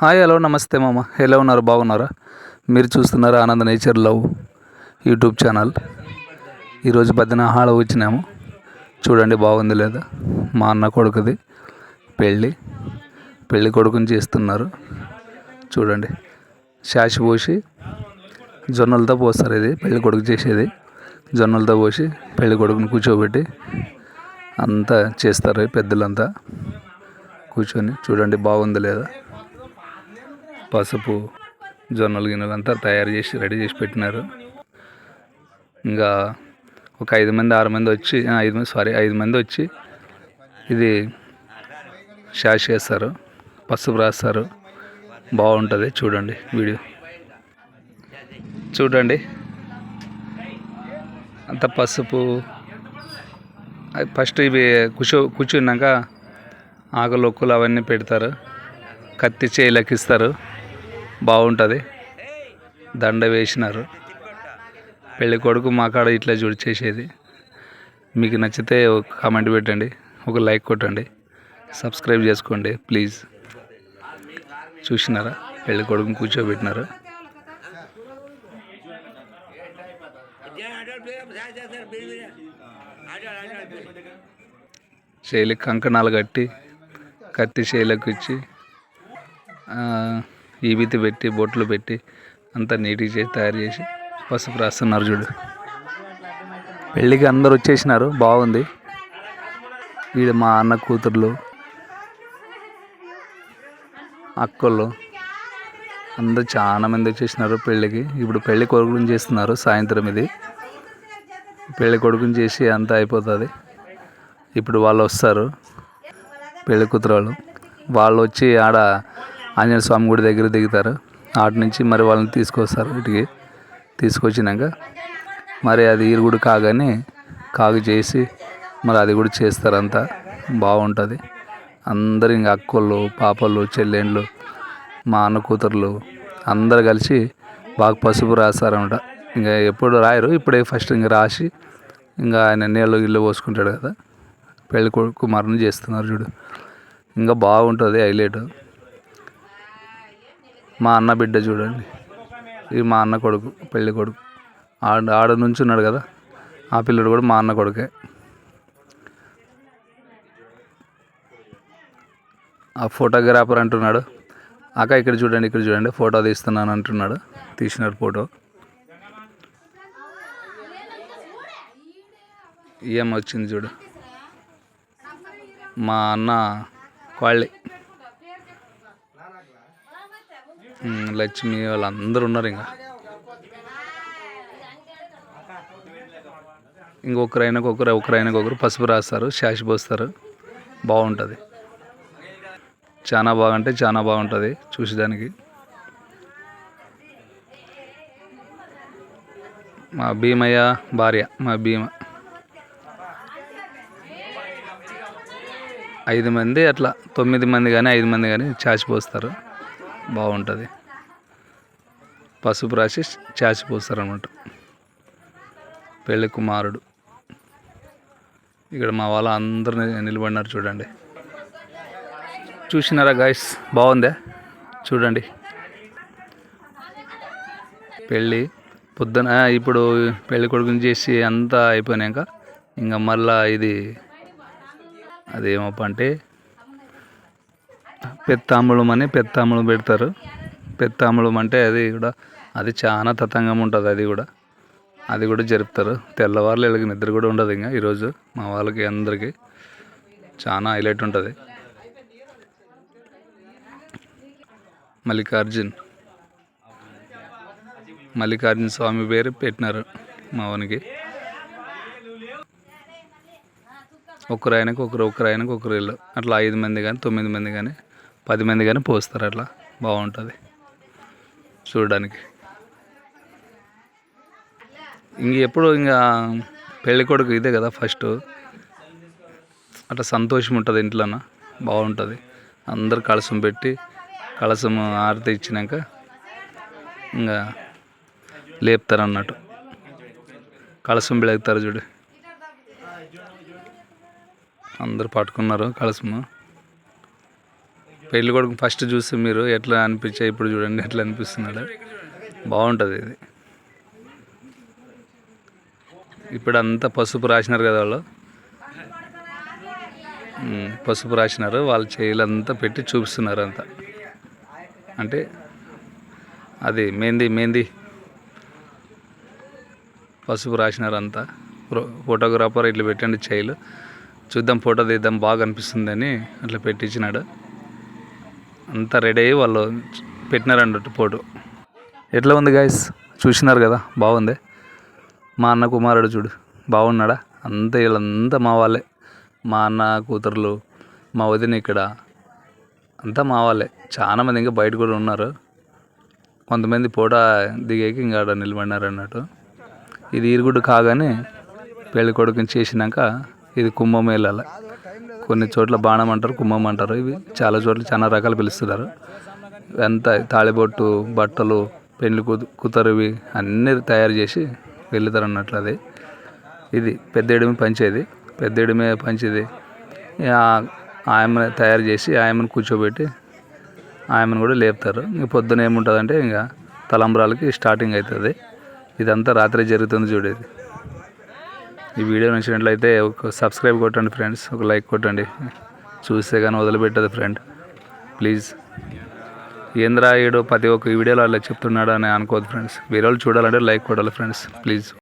Hi hello నమస్తే మామ. ఎలా ఉన్నారు? బాగున్నారా? మీరు చూస్తున్నారు ఆనంద నేచర్ లవ్ యూట్యూబ్ ఛానల్? ఈరోజు బద్దనహాళ వచ్చినాము. చూడండి బాగుంది లేదా? మా అన్న కొడుకుది పెళ్ళి పెళ్ళి కొడుకుని చేస్తున్నారు. చూడండి శాషి పోసి జొన్నలతో పోస్తారు ఇది పెళ్ళి కొడుకు చేసేది. జొన్నలతో పోసి పెళ్ళి కొడుకుని కూర్చోబెట్టి అంతా చేస్తారు పెద్దలంతా కూర్చొని. చూడండి బాగుంది లేదా? పసుపు జొన్నలు గిన్నెలు అంతా తయారు చేసి రెడీ చేసి పెట్టినారు. ఇంకా ఒక ఐదు మంది ఆరు మంది వచ్చి ఐదు మంది సారీ ఐదు మంది వచ్చి ఇది షాష్ చేస్తారు. పసుపు రాస్తారు. బాగుంటుంది చూడండి వీడియో. చూడండి. అంత పసుపు. ఫస్ట్ ఇవి కూర్చో కూర్చున్నాక ఆకులు ఒక్కులు అవన్నీ పెడతారు. కత్తి చేయిలకి ఇస్తారు. బాగుంటుంది. దండ వేసినారు. పెళ్ళి కొడుకు మా కాడ ఇట్లా చూడు చేసేది. మీకు నచ్చితే ఒక కామెంట్ పెట్టండి ఒక లైక్ కొట్టండి సబ్స్క్రైబ్ చేసుకోండి ప్లీజ్. చూసినారా? పెళ్ళి కొడుకుని కూర్చోబెట్టినారు. శైలికి కంకణాలు కట్టి కత్తి శైలకు ఇచ్చి ఈబితి పెట్టి బొట్లు పెట్టి అంతా నీట్గా చేసి తయారు చేసి పసుపు రాస్తున్నారు చూడు. పెళ్ళికి అందరు వచ్చేసినారు బాగుంది. ఇది మా అన్న కూతుర్లు అక్కలు అందరు చాలా మంది వచ్చేసినారు పెళ్ళికి. ఇప్పుడు పెళ్ళి కొడుకుని చేస్తున్నారు సాయంత్రం ఇది. పెళ్ళి కొడుకుని చేసి అంతా అయిపోతుంది. ఇప్పుడు వాళ్ళు వస్తారు పెళ్ళి కూతురు వాళ్ళు. వాళ్ళు వచ్చి ఆడ ఆంజనేయ స్వామి గుడి దగ్గర దిగుతారు. అటు నుంచి మరి వాళ్ళని తీసుకొస్తారు ఇటుకి. తీసుకొచ్చినాక మరి అది ఈరుగుడు కాగానే కాగు చేసి మరి అది కూడా చేస్తారు అంతా బాగుంటుంది. అందరు ఇంకా అక్కోళ్ళు పాపలు చెల్లెండ్లు మా అన్న కూతుర్లు అందరు కలిసి బాగా పసుపు రాస్తారన్నమాట. ఇంకా ఎప్పుడు రాయరు. ఇప్పుడే ఫస్ట్ ఇంకా రాసి ఇంకా ఆయన నీళ్ళు ఇల్లు పోసుకుంటాడు కదా. పెళ్ళి కొడుకు కుమారుని చేస్తున్నారు చూడు. ఇంకా బాగుంటుంది హైలైట్. మా అన్న బిడ్డ చూడండి. ఇది మా అన్న కొడుకు పెళ్ళి కొడుకు. ఆడ ఆడ నుంచి ఉన్నాడు కదా. ఆ పిల్లడు కూడా మా అన్న కొడుకే. ఆ ఫోటోగ్రాఫర్ అంటున్నాడు. అక్క ఇక్కడ చూడండి ఇక్కడ చూడండి ఫోటో తీస్తున్నాను అంటున్నాడు. తీసినాడు ఫోటో. ఏం వచ్చింది చూడు. మా అన్న కాళ్ళి లక్ష్మి వాళ్ళందరూ ఉన్నారు ఇంకా. ఇంకొకరైనాకు ఒకరు ఒకరైనాకు ఒకరు పసుపు రాస్తారు శాషి పోస్తారు. బాగుంటుంది. చాలా బాగుంటే చాలా బాగుంటుంది చూసేదానికి. మా భీమయ్య భార్య మా భీమ. ఐదు మంది అట్లా తొమ్మిది మంది కానీ ఐదు మంది కానీ చాచిపోస్తారు బాగుంటుంది. పసుపు రాసి చాచిపోస్తారనమాట పెళ్ళి కుమారుడు. ఇక్కడ మా వాళ్ళ అందరూ నిలబడినారు చూడండి. చూసినారా గాయస్ బాగుందా? చూడండి. పెళ్ళి పొద్దున ఇప్పుడు పెళ్ళి కొడుకుని చేసి అంతా అయిపోయినాక ఇంకా మళ్ళా ఇది అదేమప్ప అంటే పెత్తాంబులం అని పెత్తాంబులం పెడతారు. పెత్తాంబులం అంటే అది కూడా అది చాలా తతంగం ఉంటుంది అది కూడా. అది కూడా జరుపుతారు. తెల్లవారులు వీళ్ళకి నిద్ర కూడా ఉండదు ఇంకా ఈరోజు. మా వాళ్ళకి అందరికీ చాలా హైలైట్ ఉంటుంది. మల్లికార్జున్. మల్లికార్జున స్వామి పేరు పెట్టినారు మా వానికి. ఒకరు ఆయనకు ఒకరు ఒకరు ఆయనకు ఒకరు ఇల్లు అట్లా ఐదు మంది కానీ తొమ్మిది మంది కానీ పది మంది కానీ పోస్తారు అట్లా. బాగుంటుంది. చూడడానికి. ఇంక ఎప్పుడు ఇంకా పెళ్ళి కొడుకు ఇదే కదా ఫస్ట్. అట్లా సంతోషం ఉంటుంది ఇంట్లోన. బాగుంటుంది. అందరు కలసం పెట్టి కలసం ఆరతి ఇచ్చినాక ఇంకా లేపుతారు అన్నట్టు కలసం బిడెగుతారు చూడు. అందరు పట్టుకున్నారు కలసము. పెళ్ళి కొడుకు ఫస్ట్ చూసి మీరు ఎట్లా అనిపించే? ఇప్పుడు చూడండి ఎట్లా అనిపిస్తున్నాడు? బాగుంటుంది ఇది. ఇప్పుడు అంతా పసుపు రాసినారు కదా వాళ్ళు? పసుపు రాసినారు వాళ్ళ చేతులంతా పెట్టి చూపిస్తున్నారు అంతా. అంటే అది మెహందీ మెహందీ. పసుపు రాసినారు అంతా. ఫోటోగ్రాఫర్ ఇట్లా పెట్టండి చైలు చూద్దాం ఫోటో తీద్దాం బాగా అనిపిస్తుందని అట్లా పెట్టించినాడు. అంతా రెడీ అయ్యి వాళ్ళు పెట్టినారన్నట్టు ఫోటో ఎట్లా ఉంది గాయస్ చూసినారు కదా? బాగుంది. మా అన్న కుమారుడు చూడు. బాగున్నాడా? అంతా వీళ్ళంతా మా వాళ్ళే. మా అన్న కూతుర్లు మా వదిన ఇక్కడ. అంతా మా వాళ్ళే. చాలామంది ఇంకా బయట కూడా ఉన్నారు. కొంతమంది ఫోటో దిగేకి ఇంకా ఆడ నిలబడినారు అన్నట్టు. ఇది ఈరుగుడ్డు కాగానే పెళ్ళి కొడుకుని చేసినాక ఇది కుంభమేళాల. కొన్ని చోట్ల బాణం అంటారు కుంభం అంటారు. ఇవి చాలా చోట్ల చాలా రకాలు పిలుస్తున్నారు. అంతా తాళిబొట్టు బట్టలు పెళ్ళి కూతు కూతురువి అన్నీ తయారు చేసి వెళ్తారు అన్నట్లు అది. ఇది పెద్ద ఎడిమి పంచేది పెద్ద ఎడిమే పంచేది ఆయమ్మని తయారు చేసి ఆయమ్మని కూర్చోబెట్టి ఆయమ్మని కూడా లేపుతారు. ఇంక పొద్దున ఏముంటుందంటే ఇంకా తలంబ్రాలకి స్టార్టింగ్ అవుతుంది. ఇదంతా రాత్రి జరుగుతుంది చూడేది ఈ వీడియో నచ్చినట్లయితే ఒక సబ్స్క్రైబ్ కొట్టండి ఫ్రెండ్స్ ఒక లైక్ కొట్టండి. చూస్తే కానీ వదిలిపెట్టదు ఫ్రెండ్. ప్లీజ్. ఏంద్రా ప్రతి ఒక్క వీడియోలో అలా చెప్తున్నాడు అని అనుకోవద్దు ఫ్రెండ్స్. వేరే వాళ్ళు చూడాలంటే లైక్ కొట్టాలి ఫ్రెండ్స్. ప్లీజ్.